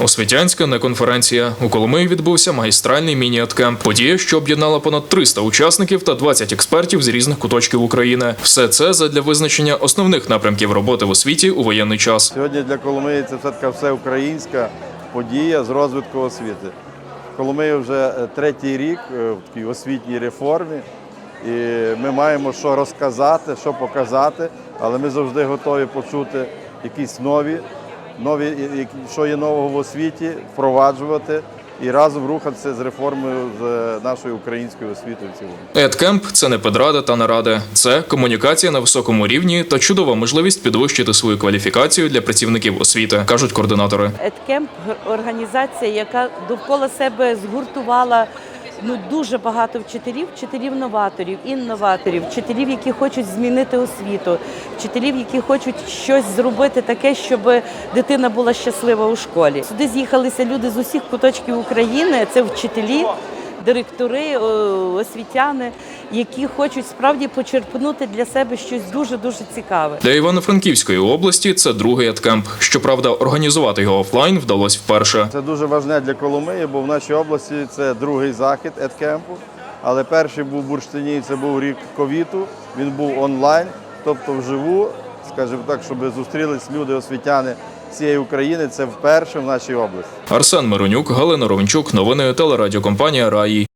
Освітянська не конференція. У Коломиї відбувся магістральний міні-еткемп. Подія, що об'єднала понад 300 учасників та 20 експертів з різних куточків України. Все це задля визначення основних напрямків роботи в освіті у воєнний час. Сьогодні для Коломиї це все така всеукраїнська подія з розвитку освіти. Коломия вже е, третій рік е, в такій освітній реформі, і ми маємо що розказати, що показати, але ми завжди готові почути якісь нові, нові які- що є нового в освіті, впроваджувати і разом рухатися з реформою з е, нашою українською освітою в цілому. Еткемп це не педрада та наради. Це комунікація на високому рівні та чудова можливість підвищити свою кваліфікацію для працівників освіти, кажуть координатори. Едкемп організація, яка довкола себе згуртувала ну дуже багато вчителів, вчителів-новаторів, інноваторів, вчителів, які хочуть змінити освіту, вчителів, які хочуть щось зробити таке, щоб дитина була щаслива у школі. Сюди з'їхалися люди з усіх куточків України. Це вчителі. Директори, освітяни, які хочуть справді почерпнути для себе щось дуже дуже цікаве. Для Івано-Франківської області це другий еткемп. Щоправда, організувати його офлайн вдалося вперше. Це дуже важне для Коломиї, бо в нашій області це другий захід едкемпу. Але перший був в Бурштині, це був рік ковіту. Він був онлайн, тобто вживу, скажімо так, щоб зустрілись люди, освітяни всієї України. Це вперше в нашій області. Арсен Миронюк, Галина Ровенчук, новини телерадіокомпанія Раї.